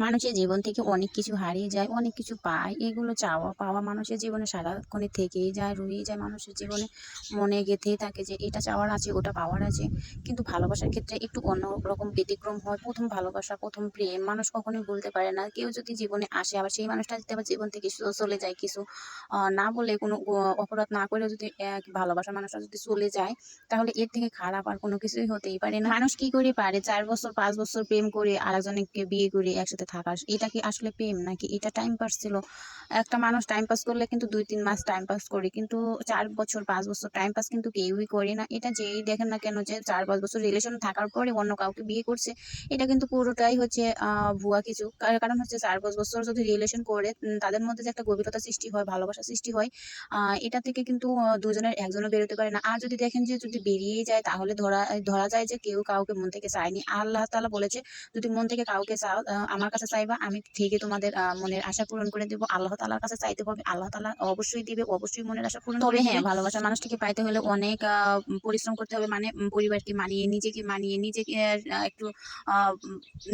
মানুষের জীবন থেকে অনেক কিছু হারিয়ে যায়, অনেক কিছু পায়। এগুলো চাওয়া, পাওয়া মানুষের জীবনে সারাক্ষণে থেকেই যায়, রয়েই যায় মানুষের জীবনে। মনে গেঁথেই থাকে যে এটা চাওয়ার আছে, ওটা পাওয়ার আছে। কিন্তু ভালোবাসার ক্ষেত্রে একটু অন্য রকম ব্যতিক্রম হয়। প্রথম ভালোবাসা, প্রথম প্রেম। মানুষ কখনোই বলতে পারে না। কেউ যদি জীবনে আসে, আবার সেই মানুষটা যদি আবার জীবন থেকে চলে যায় কিছু না বলে কোনো অপরাধ না করে যদি এক ভালোবাসার মানুষটা যদি চলে যায়, তাহলে এর থেকে খারাপ আর কোনো কিছুই হতেই পারে না। মানুষ কি করে পারে? চার বছর, পাঁচ বছর প্রেম করে আরেকজনকে বিয়ে করে একসাথে থাকা এটা কি আসলে প্রেম নাকি এটা টাইম পাস ছিল? একটা মানুষ টাইম পাস করলে কিন্তু দুই তিন মাস টাইম পাস করে, কিন্তু চার বছর, পাঁচ বছর টাইম পাস কিন্তু কেউই করে না। এটা যেই দেখেন না কেন যে চার, পাঁচ বছর রিলেশন থাকার পরে অন্য কাউকে বিয়ে করছে, এটা কিন্তু পুরোটাই হচ্ছে ভুয়া কিছু। কারণ হচ্ছে চার, পাঁচ বছর যদি রিলেশন করে তাদের মধ্যে যে একটা গভীরতা সৃষ্টি হয়, ভালোবাসা সৃষ্টি হয় এটা থেকে কিন্তু দুজনের একজনও বেরোতে পারে না। আর যদি দেখেন যে যদি বেরিয়ে যায়, তাহলে ধরা ধরা যায় যে কেউ কাউকে মন থেকে চায়নি। আল্লাহ তালা বলেছে, যদি মন থেকে কাউকে চাও আমার কাছে চাইবা আমি ঠিকই তোমাদের মনের আশা পূরণ করে দেবো। আল্লাহ তালার কাছে চাইতে হবে আল্লাহ তালা অবশ্যই দিবে অবশ্যই মনের আশা পূরণ তবে হ্যাঁ ভালোবাসার মানুষটিকে পাইতে হলে অনেক পরিশ্রম করতে হবে মানে পরিবারকে মানিয়ে নিজেকে মানিয়ে নিজেকে একটু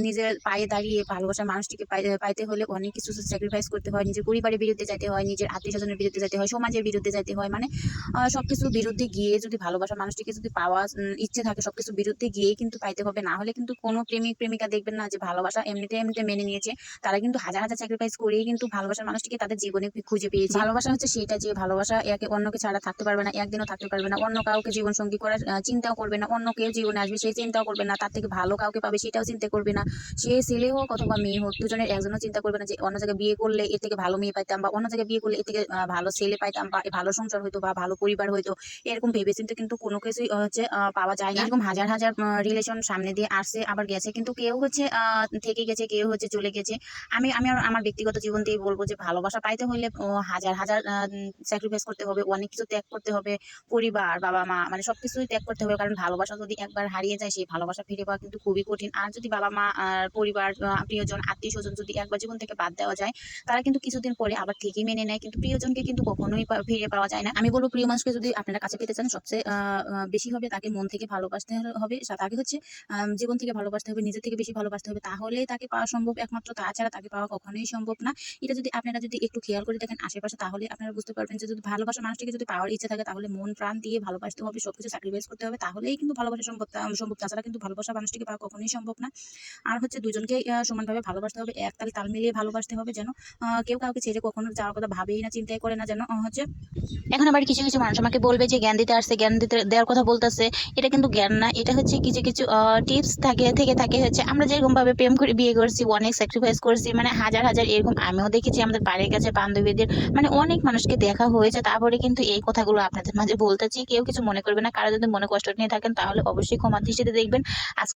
নিজের পায়ে দাঁড়িয়ে ভালোবাসার মানুষটিকে পাই- পাইতে হলে অনেক কিছু স্যাক্রিফাইস করতে হয়। নিজের পরিবারের বিরুদ্ধে যাইতে হয় নিজের আত্মীয় স্বজনের বিরুদ্ধে যেতে হয় সমাজের বিরুদ্ধে যাইতে হয় মানে আহ, সবকিছুর বিরুদ্ধে গিয়ে যদি ভালোবাসার মানুষটিকে যদি পাওয়া ইচ্ছে থাকে সবকিছুর বিরুদ্ধে গিয়ে কিন্তু পাইতে হবে। না হলে কিন্তু কোনো প্রেমিক প্রেমিকা দেখবেন না যে ভালোবাসা এমনিতে এমনিতে মেনে নিয়েছে। তারা কিন্তু হাজার হাজার স্যাক্রিফাইস করেই কিন্তু ভালোবাসার মানুষটিকে তাদের জীবনে খুঁজে পেয়েছে। ভালোবাসা হচ্ছে সেটা যে ভালোবাসা একে অন্যকে ছাড়া থাকতে পারবে না, একদিনও থাকতে পারবে না। অন্য কাউকে জীবন সঙ্গী করার চিন্তাও করবে না। অন্য কেউ জীবনে আসবে সেই চিন্তাও করবে না। তার থেকে ভালো কাউকে পাবে সেটাও চিন্তা করবে না। সে ছেলে হোক অথবা মেয়ে হোক, দুজনের একজনও চিন্তা করবে না যে অন্য জায়গায় বিয়ে করলে এর থেকে ভালো মেয়ে পাইতাম বা অন্য জায়গায় বিয়ে করলে এর থেকে ভালো ছেলে পাইতাম বা ভালো সংসার হইতো বা ভালো পরিবার হইতো, এরকম ভেবেচিন্তে কিন্তু কোনো কিছুই হচ্ছে পাওয়া যায় না এরকম হাজার হাজার রিলেশন সামনে দিয়ে আসছে। আবার গেছে কিন্তু কেউ হচ্ছে থেকে গেছে, কেউ হচ্ছে চলে গেছে। আমি আমি আমার ব্যক্তিগত জীবন থেকে বলব যে ভালোবাসা পাইতে হলে হাজার হাজার স্যাক্রিফাইস করতে হবে, অনেক কিছু ত্যাগ করতে হবে, পরিবার, বাবা, মা মানে সবকিছুই ত্যাগ করতে হবে। কারণ ভালোবাসা যদি একবার হারিয়ে যায়, সেই ভালোবাসা ফিরে পাওয়া কিন্তু খুবই কঠিন। আর যদি বাবা, মা পরিবার প্রিয়জন, আত্মীয় স্বজন যদি একবার জীবন থেকে বাদ দেওয়া যায়, তারা কিন্তু কিছুদিন পরে আবার ঠিকই মেনে নেয়। কিন্তু প্রিয়জনকে কিন্তু কখনোই ফিরে পাওয়া যায় না। আমি বলব প্রিয় মানুষকে যদি আপনারা কাছে পেতে চান, সবচেয়ে বেশি হবে তাকে মন থেকে ভালোবাসতে হবে। তাকে হচ্ছে জীবন থেকে ভালোবাসতে হবে নিজের থেকে বেশি ভালোবাসতে হবে। তাহলে তাকে পাওয়া সম্ভব একমাত্র তাছাড়া তাকে পাওয়া কখনোই সম্ভব না। এটা যদি আপনারা যদি একটু খেয়াল করে দেখেন আশেপাশে, তাহলে আপনারা বুঝতে পারবেন যে যদি ভালোবাসা মানুষটিকে যদি পাওয়ার ইচ্ছে থাকে, তাহলে মন, প্রাণ দিয়ে ভালোবাসতে হবে, সবকিছু স্যাক্রিফাইস করতে হবে, তাহলেই কিন্তু ভালোবাসা সম্ভব সম্ভব। তাছাড়া কিন্তু ভালোবাসা মানুষটিকে পাওয়া কখনোই সম্ভব না। আর হচ্ছে দুজনকে সমানভাবে ভালোবাসতে হবে, এক তাল তাল মিলিয়ে ভালোবাসতে হবে যেন কেউ কাউকে ছেড়ে কখনো যাওয়ার কথা ভাবেই না, চিন্তাই করে না যেন হচ্ছে এখন আবার কিছু কিছু মানুষ আমাকে বলবে যে জ্ঞান দিতে আসছে, জ্ঞান দিতে, দেওয়ার কথা বলতেছে। এটা কিন্তু জ্ঞান না, এটা হচ্ছে কিছু কিছু টিপস থাকে, থেকে থাকে হচ্ছে আমরা যেরকম ভাবে প্রেম করে বিয়ে করছি অনেক স্যাক্রিফাইস করেছি মানে হাজার হাজার এরকম আমিও দেখেছি আমাদের বাড়ির কাছে বান্ধবীদের মানে অনেক মানুষকে দেখা হয়েছে। তারপরে কিন্তু এই কথাগুলো আপনাদের মাঝে বলতেছি কেউ কিছু মনে করবে না, কারও যদি মনে কষ্ট নিয়ে থাকেন তাহলে অবশ্যই ক্ষমা দৃষ্টিতে দেখবেন। আজ